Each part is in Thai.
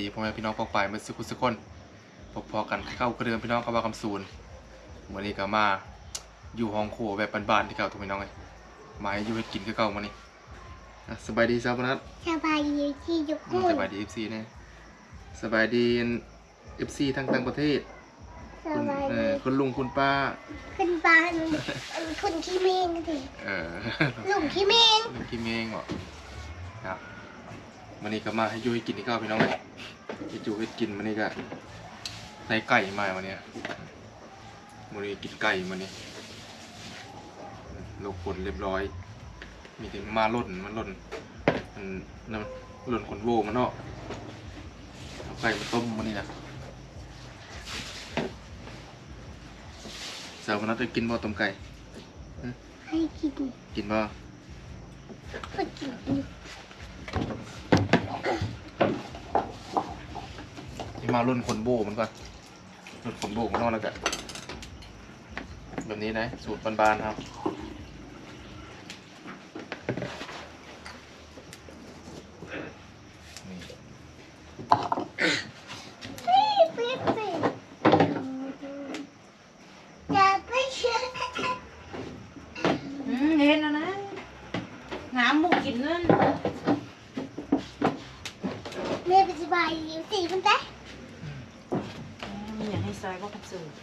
ดีพ่อแม่พี่น้องปองปายมาสุขุสุขคนพบพอกันเข้ากระเดือนพี่น้องกับว่าคำซูนวันนี้ก็มาอยู่ห้องครัวแบบบ้านๆที่เก่าทุกพี่น้องเลยมาให้อยู่ให้กินคือเก่ามานี่อะสบายดีสาวพนัทสบายดีที่ทุกอืคมนสบายดีเอฟซีเนี่ยสบายดีเอฟซีทั้งต่างประเทศสคุณบายเอดีอคุณลุงคุณป้าขึ้นบ้านคนที่เมงสิเออลุงที่เมงลุงกิมเองเหรอครับ วันนี้ก็มาให้ยูให้กินที่เก่าพี่น้องเลยให้ยูให้กินวันนี้ก็ในไก่มาวันเนี้ยวันนี้กินไก่วันนี้ลูกคนเรียบร้อย มีแต่มาล่นมันล่นมันนั่นมันล่นขนโวมันเนาะเอาไก่มาต้มวันนี้นะสาวคนนั้นจะกินบ่ต้มไก่ให้กินกินบ่ให้กิน มารุ่นขนโบมันก่อนรุ่นขนโบมันนอกแล้วกันแบบนี้นะ สูตรบานๆครับ นี่ ปิ๊บปิ๊บจะไปเชื่อ อืมเห็นแล้วนะน้ำหมูกินนั่น แม่เป็นสบายดีสิมันได้ อยากให้ซอยว่ากับสูตร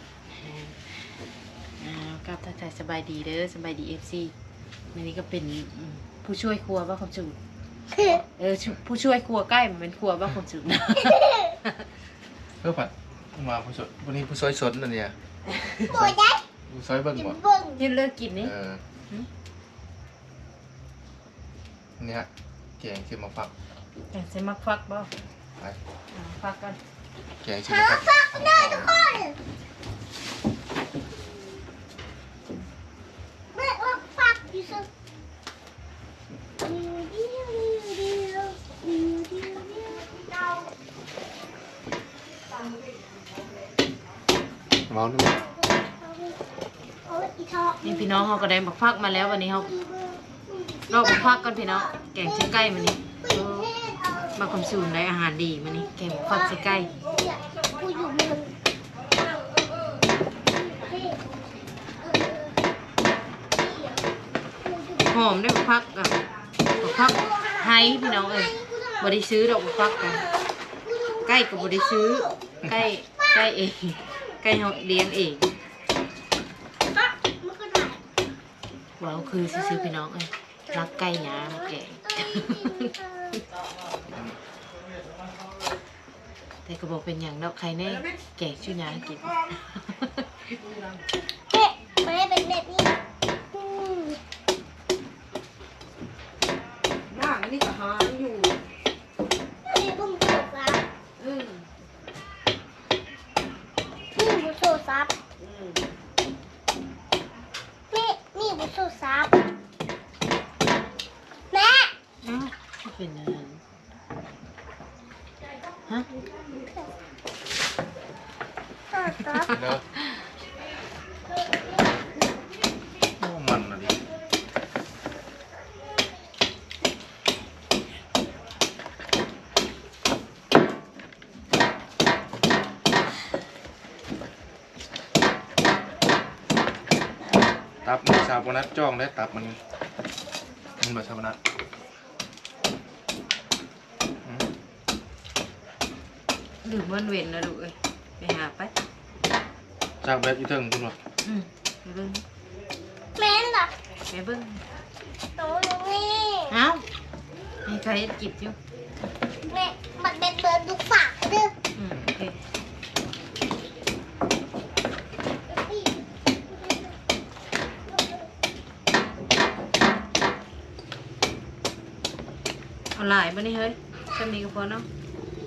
อ่ากับทักทายสบาย ดีเด้อสบายดีเอฟซีวันนี้ก็เป็นอืมผู้ช่วยครัวว่าความสูตรเออชุผู้ช่วยครัวใกล้มันเป็นครัวว่าความสูตรนะเพื่อผัดมาผู้สดวันนี้ผู้ซอยสดนั่นเนี่ยปวดได้ผู้ซอยเบิ่งกินบ่เบิ่งที่เลิกกินนี่เออหืมนี่ฮะแกงเชื่อมาฟักอยากจะมักฟักบ่ไปอ่าฟักกันแกงเชื่อมาฟักได้ทุกคนแม่ว่าฟักอยู่สิดิวดิวดิวดิวดิวดิวเรา เมาหนึ่งเอาอีทอกนี่พี่น้องเขาก็ได้มักฟักมาแล้ววันนี้เขาลอกมักฟักกันพี่น้องแกงชิ้นใกล้มันนี่เออมาความสูตรได้อาหารดีมันนี่แกงมักฟักชิ้นใกล้หอมได้มักฟักอะมักฟักไฮพี่น้องเอ้ยบริซื้อดอกมักฟักกันใกล้กับบริซื้อใกล้ใกล้เอง ใกล้เขาเลี้ยงเองมันก็ได้ว้าวคือซื้อๆพี่น้องเอ้ยรักไก่หยามาแกงแต่ก็บอกเป็นอย่างดอกใครแน่แกงชื่อหยากินเอ๊ะมันได้เป็นแบบนี้อืมบ้างนี่ก็หาอยู่ นี่บุ้มโซซับ อืม นี่บุ้มโซซับนี่นี่บุ้มโซซับแม่ เอ้าก็เป็นอย่างนั้นฮะ โซซับ เนาะโอ้มันนะดิตับมันชาวพนัทจ้องได้ตับมันมันแบบชาวพนัทอืม ลืมวันเว้นนะลูกเอ้ยไปหาไปจากแบบอยู่เทิงคุณวะอืมไปเบิ้งแม่นเหรอไปเบิ้งหนูอยู่นี่เอ้าให้ใครจิบอยู่แม่มันเป็นเบอร์ดูฝากเด้ออืมโอเคเอาหลายบ่นี่เฮ้ยเอจำนี้ก็พอเนาะ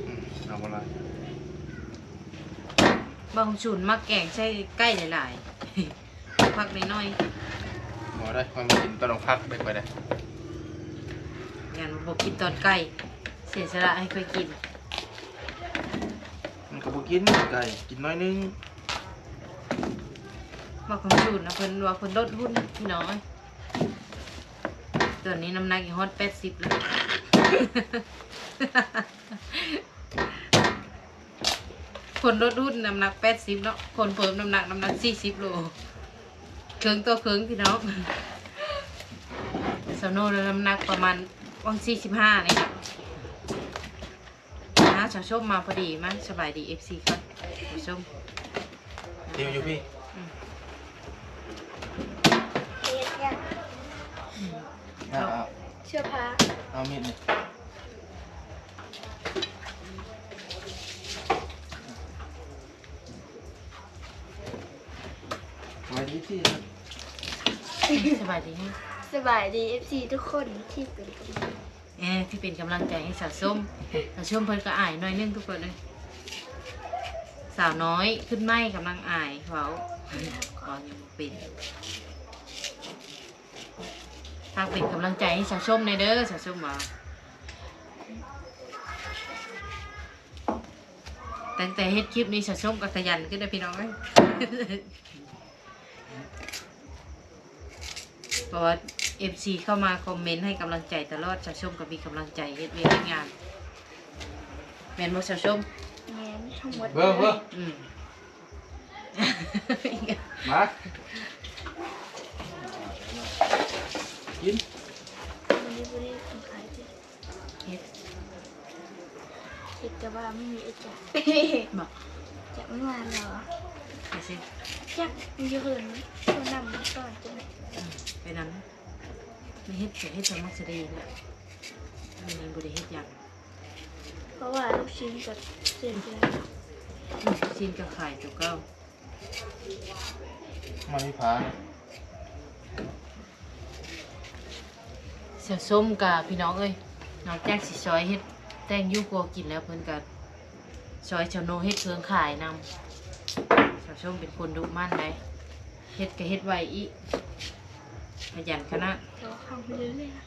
อืมเอาบ่ละ บางชุนมักแกงใช้ใกล้หลายๆพักน้อยบ่ได้ค่อยมากินตอนเราพักได้ค่อยได้ๆงานบอกกินตอนใกล้เสียสละให้ค่อยกินมันก็บ่กินไก่กินน้อยนึงบอกของชุนนะเพิ่นว่าเพิ่นลดหุ้นพี่น้อยตอนนี้น้ำหนักอีกฮอตแปดสิบแล้ว คนลดหุ้นน้ำหนักแปดสิบเนาะ คนเพิ่มน้ำหนักน้ำหนักสี่สิบโลเครื่องตัวเครื่องพี่น้องสาวโนน้ำหนักประมาณวังสี่สิบห้านี่ค่ะนะชาวชมมาพอดีมั้ยสบายดีเอฟซีครับชาวชมเดียวอยู่พี่อืมเฮ็ดยังอืมเอาเอาเสื้อผ้าเอามีดนี่สวั สดีพี่ครับสบายดีไหมสบายดี FC ทุกคนที่เป็นกำลังเอ้ที่เป็นกำลังใจให้สาวส้มสาวส้มเพิ่นก็อายหน้อยนึงทุกคนเลย สาวน้อยขึ้นไม่กำลังอายเขาเขายังบ่เป็นถ้ากเป็นกำลังใจให้สาวส้มในอยเด้อสาวส้มว่าตั้งแต่เฮ็ดคลิปนี้สาวส้มก็ขยันขึ้นนะพี่น้องเอ้ย เพราะว่า FC เข้ามาคอมเมนต์ให้กำลังใจตลอดสาวส้มก็มีกำลังใจเฮ็ดเวียกเฮ็ดงานแม่นบ่สาวส้มแง้มทั้งหมดเบิ่งเบิ่งอืม มากินวันนี้บ่ได้ของขายจ้ะเฮ็ดคิดแต่ว่าไม่มีไอ้จ๊ะบอกจะไม่มาเหรอไปสิจักมีอยู่หืนตัวนำมาก่อนจ้ะอืมไป นำไม่เฮ็ดแต่เฮ็ดสมัครสดีแหละอันนี้บ่ได้เฮ็ดหยังเพราะว่าลูกชิ้นกับเศษเลยอืมชินก็ขายตัวเก่ามาพี่พาเสียส้มกับพี่น้องเอ้ยนอกจากสิซอยเฮ็ดแตงยูกัวกินแล้วเพิ่นก็ซอยชาวโนเฮ็ดเครื่องขายนำสาวส้มเป็นคนดุมั่นได้เฮ็ดก็เฮ็ดไวอีกข ยันขนาดเราเข้าไปเรื่อยๆนะ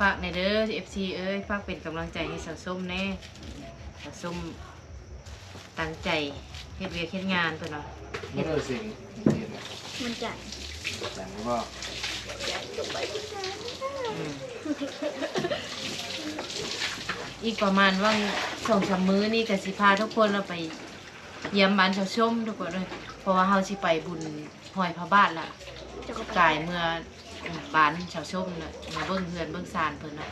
ฝากในเด้อ FC เอ้ยฝากเป็นกำลังใจให้สาวส้มแน่สาวส้มตั้งใจเฮ็ดเวียกเฮ็ดงานตัวเนาะไม่ได้สิ่งเห็นมันจัดแต่ว่าอืมอีกประมาณว่างสองสามมื้อนี่ก็สิพาทุกคนเราไป เยี่ยมบ้านสาวส้มทุกคนเลยเพราะว่าเฮาสิไปบุญหอยพระบาทล่ะจะก็กายเมื่อบ้านสาวส้มน่ะมาเบิ่งเฮือนเบิ่งซานเพิ่นน่ะ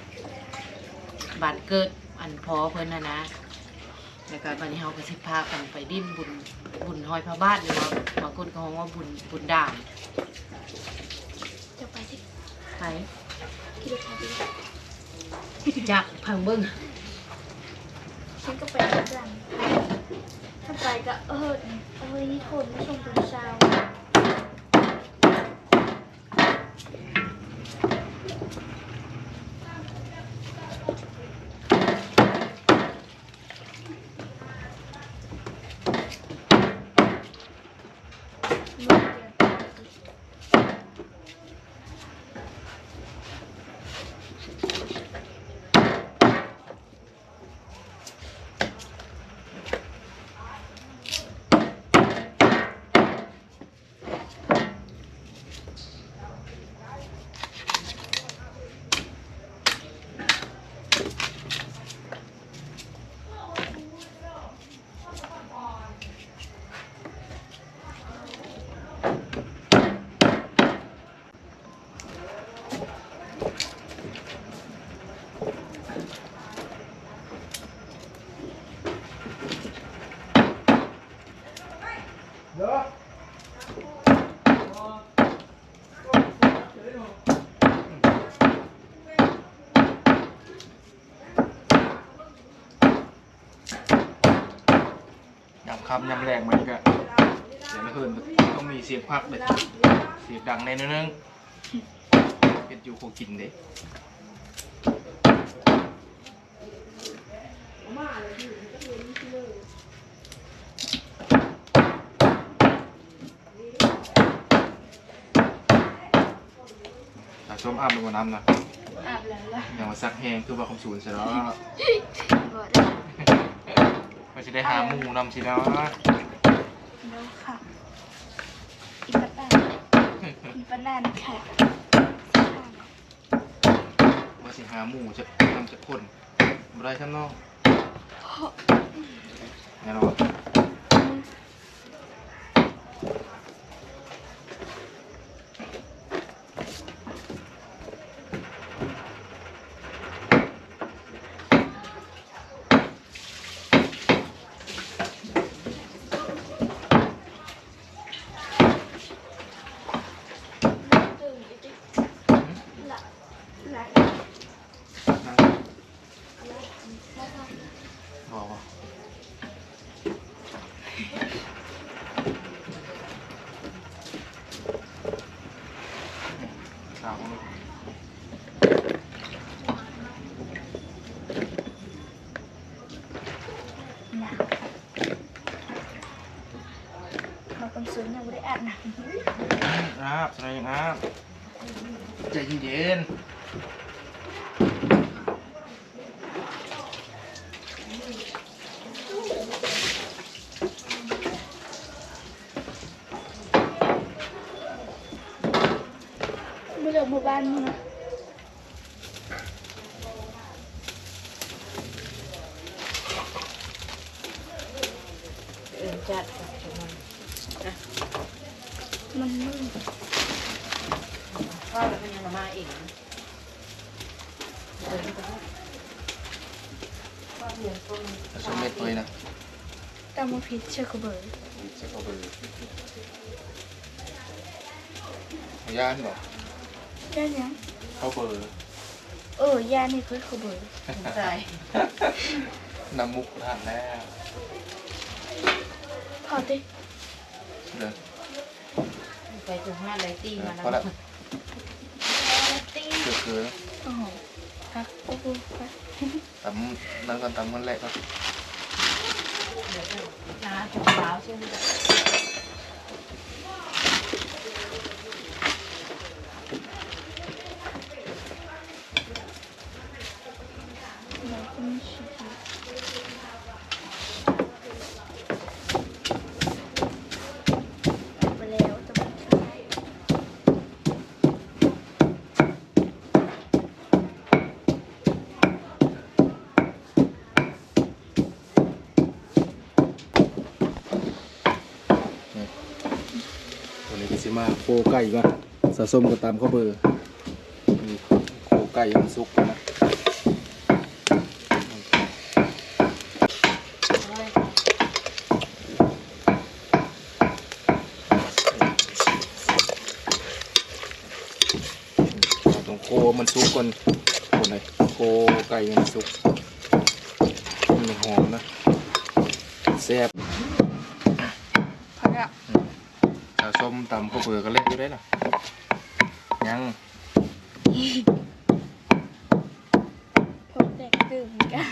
บ้านเกิดอันพอเพิ่นน่ะนะแล้วก็บัดนี้เฮาก็สิพากันไปดิ้นบุญบุญหอยพระบาทหรือว่าบางคนก็ฮ้องว่าบุญบุญด่างจะไปที่ไปกิโลทาดีจากพังเบิ่งฉันก็ไปด้วยกัน ถ้าไปก็เออเออนี่ทนไม่ชมเป็นชาวมื่อเดือน ยำคำยำแรงมันก็เสียงเหินต้องมีเสียงพักเลยเสียงดังในนิดนึงเฮ็ดอยู่คงกินเด้ตาส้มอาบลงมาน้ำนะอาบแล้วล่ะอย่างมาซักแห้งคือว่าคำสูนใช่แล้ว บ่ได้ มันจะได้หาหมูนำสิแล้วแล้วค่ะอีปะแตนอีปะแตนค่ะว่าสิหาหมูจะนำจะคนบ่ได้ชั้นนอกแน่นอน ตื่นอีกหลับหลับ นั่ง แล้วก็ บอกว่าสาวลูก หนาวเขากำสุนยังไม่ได้อาบน้ อาบสนายยังอาบใจเย็นำ ไม่เลือกหมู่บ้านมึงนะเอินจัดกับจุมันนะมันมึงพ่อแล้วก็ยังมาเองเดินไปพ่อเรียนต้นๆผสมเม็ดตัวนะตามมาพิษเชื่อกูเบอร์เช็คเอาเบอร์เอาย่านบอก ย่านยังเข้าเบอร์เออย่านนี่คือกูเบอร์ใจน้ำมุกทานแล้วพอดิเดินไปถึงหน้าไรตี้มาแล้วพอละตีเกือเกือโอ้โหฮักโอ้โหไปตำนั่งกันตำมันแรกก็เดี๋ยวจะน้าถึงเช้าใช่ไหมจ๊ะ เราคนชิบไปแล้วจะไปขาย ตัวนี้ก็สิมาโค ไก่ก่อนสะสมก็ตามข้าเบอร์โคไก่ยังสุกนะเฮ้องโคมันสุกก่อนคนไหนโคไก่มันสุกมันหอมนะแซ่บ พอแล้ว สะส มตามเข้าเบอร์ก็เล่นอยู่ได้ล่ะยังผมแตกตื่นกัน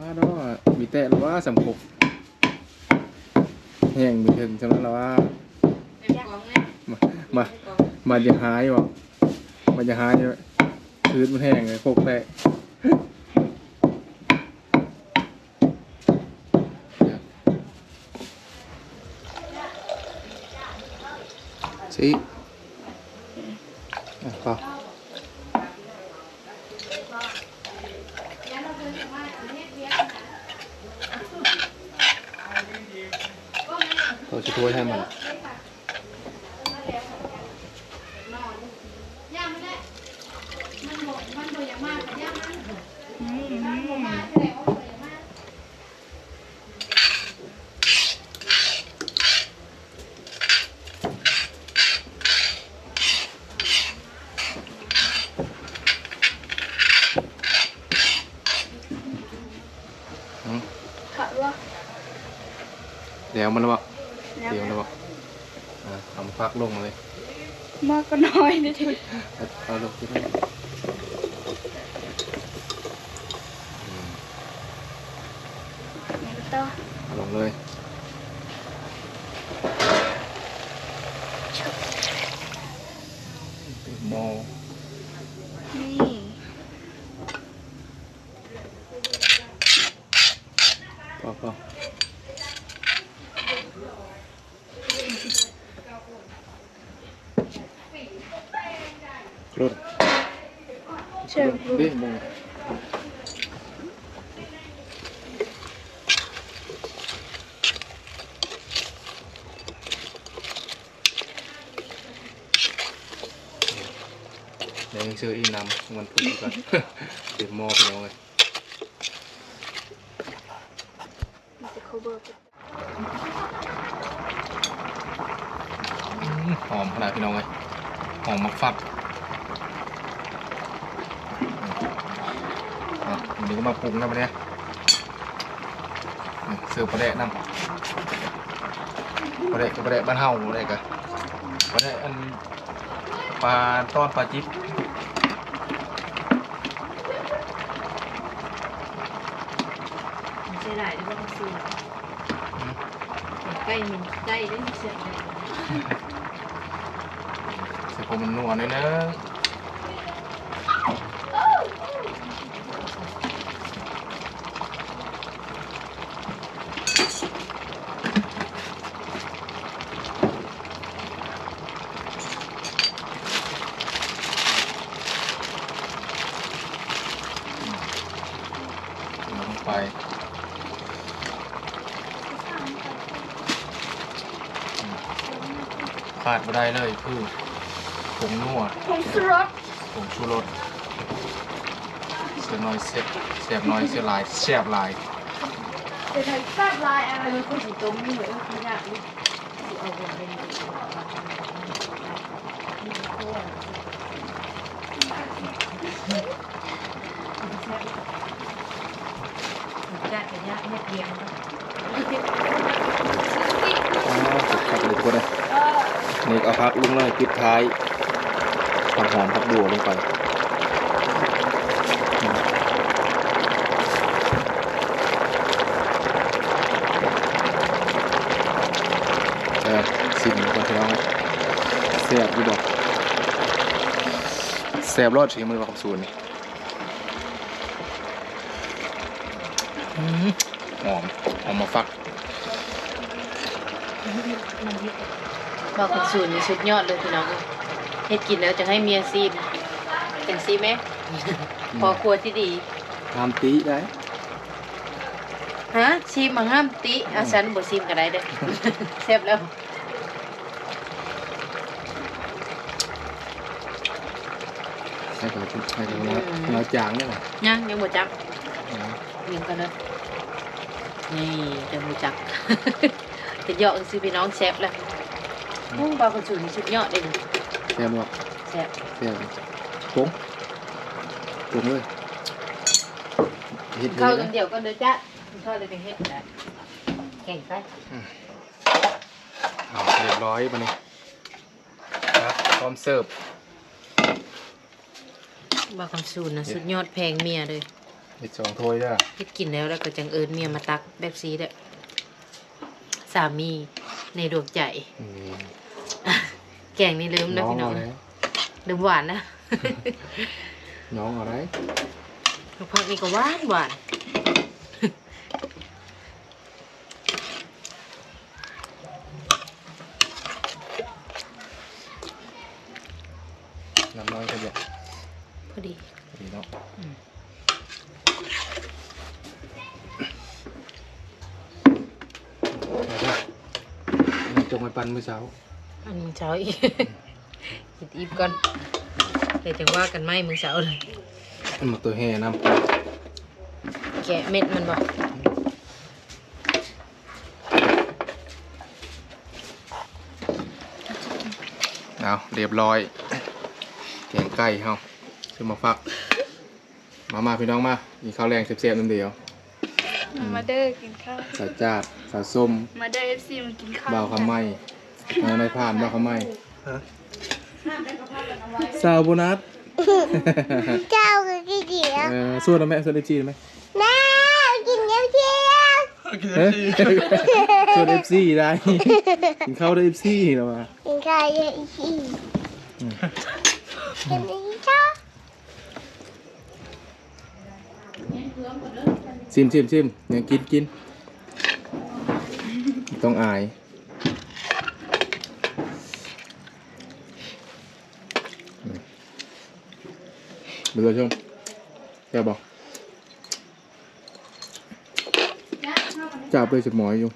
ว่าเนาะมีแต่ละว่าสำคกแห้งมีถึงจำนั้นละว่าเป็นกองเนี่ยมามาเป็นกองมันจะหายบ่มันจะหายอยู่พื้นมันแห้งเลยโคกแตก สิอะพอเราจะถ้วยให้มัน อืม อืม ผัดว่า เดี๋ยวมันแล้วบ่แล้วเดี๋ยวแล้วบ่อะเอามาพักลงมาเลย มากก็น้อยนิดเดียวเอาเอาลงที่นี่อืมต่อเอาลงเลยโม นี่ พอพอรถ เชิญ ดิโมเดี๋ยวยังซื้ออีกนำมันพูดก่อนเดี๋ยวหมอไปเอาเลยมันจะ cover ไปอื้อหอมขนาดพี่น้องเลยหอมมักฟัดอะวันนี้ก็มาปรุงนะวันเนี้ยนี่เสิร์ฟปลาแดะน้ำปลาแดะกับปลาแดะบ้านเฮาปลาแดะกะปลาแดะอันปลาต้อนปลาจิ๊บ มันใช่ได้หรือว่ามันซื้อ ใกล้มันใกล้ได้เสียงเลยเสิร์ฟมันนัวหน่อยนะลงไป ขาดไม่ได้เลย คือผงนัวผงชูรสผงชูรสเสียบน้อยเสียบเสียบน้อยเสียบหลายเสียบหลายจะใช้แซ่บลายอะไรเออคนสีต้มนี่เหมือนขยะนี่สิเอาไปเป็นจัดกันยากเรียบเรียง อ๋อสุดครับเลยทุกคนเลย นี่เอาพักลุงเลยปิดท้ายผักหอมผักบัวลงไปสิ่งก่อนพี่น้องเสียบดีบอกเสียบรอดชีมือกับสูนนี่หอมหอมมาฟัก บอกกับสูตรนี่สุดยอดเลยพี่น้องเฮ็ดกินแล้วจะให้เมียซีมเป็นซีมไหมพอครัวที่ดีทำตีได้ฮะซีมมาห้ามติอาฉันบ่ซีมก็ได้เด้อแซ่บแล้วใช่ครับใช่ครับแล้วเราจางเนี่ยหรอยังยังบ่จักยังกันเด้อนี่จะบ่จักจะเหยาะซื้อพี่น้องแซ่บแล้ว โอ้บาคนสูรนี่สุดยอดเลยนี่แซ่บบอแซ่บแซ่บปุ้งปุ้งเลยเฮ็ดข้าวดีกันเดียวก็เด้อจ้ะข้าวเลยเป็นเฮ็ดได้แข่งไปเอาเรียบร้อยมานี่ครับพร้อมเสิร์ฟบาคำสูตรนะสุดยอดแพงเมียเลยเฮ็ดสองถ้วยเด้อเฮ็ดกินแล้วแล้วก็จังเอิญเมียมาตักแบบซีเด้อสามี ในดวงใจนี่แกงนี่ลืมนะน้องพี่น้อเอางไหนลืมหวานนะ น้องเอาไหนลูกพักนี่ก็หวานหวานน้ มันจงไปปันมื้อเช้าอันมึงเช้าอีกกินอีฟก่อนเดี๋ยวจังว่ากันไหมมึงเช้าเลยอันมาตัวแห่น้แกะเม็ดมันบอกำเอาเรียบร้อยแกงไก่เฮาขึ้นมาฟัก มามาพี่น้องมามีข้าวแรงเสียบๆน้ำเดียว มาเด้อกินข้าวสาวจาดสาวส้มมาเด้อ FC มากินข้าวบ่าวคำไม้เออในผ่านบ่าวคำไม้สาวโบนัสเจ้าคือกี่เดียวเออส่วนแล้วแม่ส่วนเอฟซีไหมแม่กินเดียวเชียวเฮ้ยส่วนเอฟซีได้กินข้าวได้เอฟซีแล้วว่ะกินข้าวเยอะอีกทีอืมกินอีกจ้าชิมชิมชิมเนี่ยกินกินต้องอายอืมเดี๋ยวชมแกบอกจับไปจากหมอยอยู่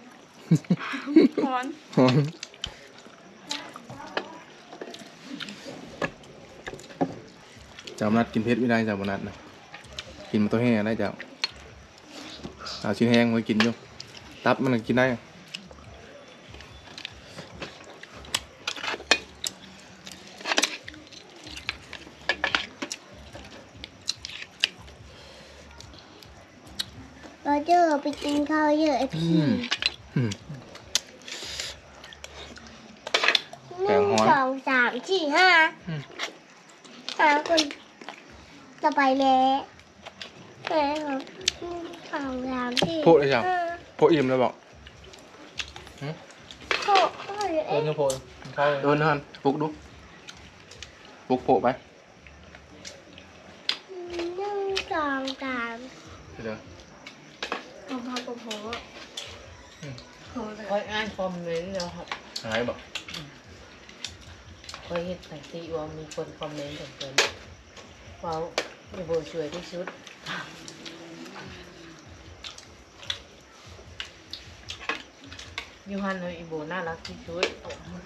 ฮอนหอมจำนัดกินเพชรไม่ได้จำนัดนะกินมาตัวแห้งได้จ้ะ เอาชิ้นแห้งไว้กินอยู่ตับมันก็กินได้เราเจอไปกินข้าวเยอะอีกทีอืมหนึ่งสองสามสี่ห้าอืมห้าคนต่อไปแล้วแม่ครับหนึ่ง สองสามสี่พูดเลยจ้ะ ห้าโพอิ่มแล้วบอกหกข้าวเยอะเดินจะโผล่เข้าเลยเดินทันปลุกดูปลุกโผล่ไปหนึ่งสองสามเดี๋ยวของพ่อกับพ่อคอยอ่านคอมเมนต์แล้วครับหายบอกคอยเห็นสังสีว่ามีคนคอมเมนต์ถึงเกินว่าอีโบช่วยที่สุดยูฮันเลยอีโบน่ารักที่สุด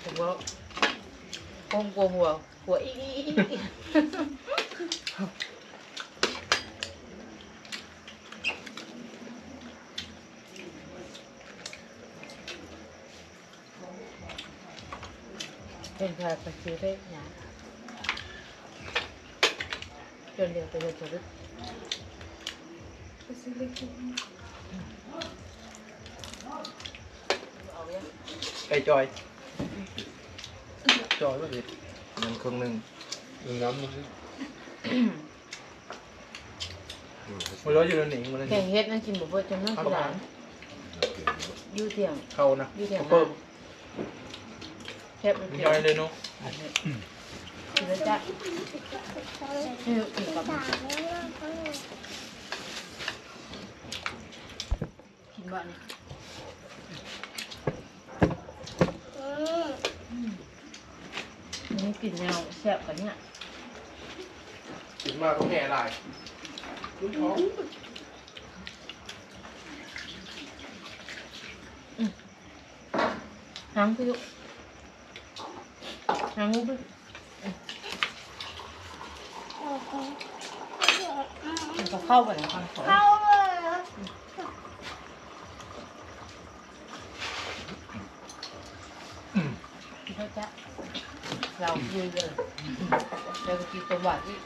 ถึงว่าคงกลัวหัวหัวอีอีเป็นใครไปซื้อได้ยังจนเดียวไปเลยจะรึกไปซื้อได้กินเอาเนี่ย ไก่จอย จอยก็ผิดมันครึ่งหนึ่งดื่มน้ำมันสิมันร้อยอยู่ในหนิงมันเลยแกงเฮ็ดนั่งกินบ่เบิดจนนั่งกินหลานอยู่เที่ยงเข้านะอยู่เที่ยงเพิ่มแคบมันมีเที่ยอะไรงเลยเนาะกินแล้วจ้ะนี่กินกับสามแล้วก็กินบ่นี่ อืม นี่กินแนวแซ่บกว่าเนี่ยกินมากก็แห่ลายรุ่นท้องหางพี่ลูกหางลูกพี่มันก็เข้าไปแล้วค่ะ เข้าเลย กินแล้วจ้ะเราคุยกันเราก็กินตัว หวานที่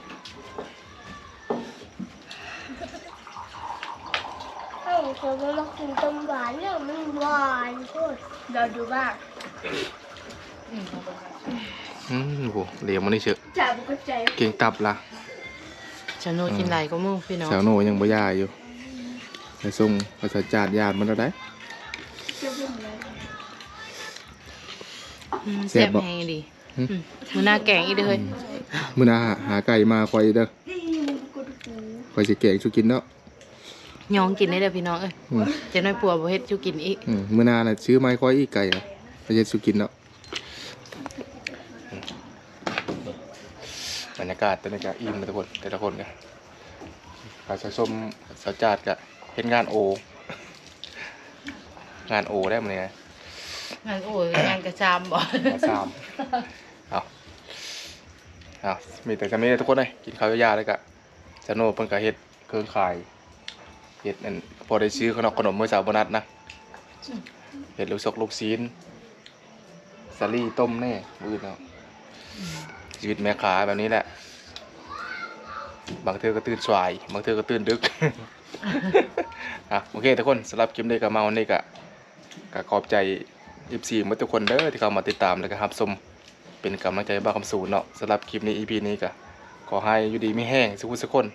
ให้เธอมากินต้มหวานเนี่ยมันหวานพูดเราดูบ้างอืมเอาไปค่ะอืมโหเหลียวมันนี่เชอะจ่าบุกใจเก่งตับละชาโนกินไหลก็มึงพี่น้องแถวโนยังบ่ย่าอยู่ไปส่งภาษาจาดญาติมันแล้วได้จะบุกเลยอืมแซ่แซ่บบบ่แห้งดีหึอื มมื้อหน้าแกงอีกเด้อเฮ้ยมื้อหน้าหาไก่มาคอยเด้อนี่กูดูคอยสิแกงชูกินเนาะยองกินได้เด้อพี่น้องเอ้ยอืมจะน้อยปัวบ่เฮ็ดชูกินอีกอืมมื้อหน้าน่ะซื้อไม้คอยอีกไก่อะไปเฮ็ดชูกินเนาะบรรยากาศตอนนี้ก็อิ่มเลยทุกคนแต่ละคนก็ปลาสะส้มสาวจาดก็เฮ็ดงานโอ งานโอได้มื้อนี้นะ งานโอ้ยงานกระจามบ่มาสามเอาเอามีแต่จะไม่ได้ทุกคนเลยกินข้าวยาเลยกะจะโน่เพิ่นก็เฮ็ดเครื่องขายเฮ็ดนั่นพอได้ซื้อขนมขนมมื้อสาวโบนัสนะเฮ็ดลูกซกลูกซีนสาลี่ต้มแน่มือเนาะชีวิตแม่ค้าแบบนี้แหละ บางเทื่อก็ตื่นสาย บางเทื่อก็ตื่นดึก อะโอเคทุกคนสำหรับคลิปนี้ก็มาวันนี้ก็ก็ขอบใจ 14หมดทุกคนเด้อที่เข้ามาติดตามแล้วก็รับชมเป็นกำลังใจบ้าคำสูนเนาะสำหรับคลิปนี้ EP นี้ก็ขอให้อยู่ดีไม่แห้งสุขสุขคน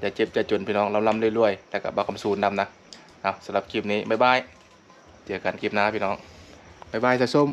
อย่าเจ็บอย่าจนพี่น้องร่ำเรวยๆแต่กับบ้าคำสูนนำนะเอาสำหรับคลิปนี้บ๊ายบายเจอกันคลิปหน้าพี่น้องบ๊ายบายจะส้ม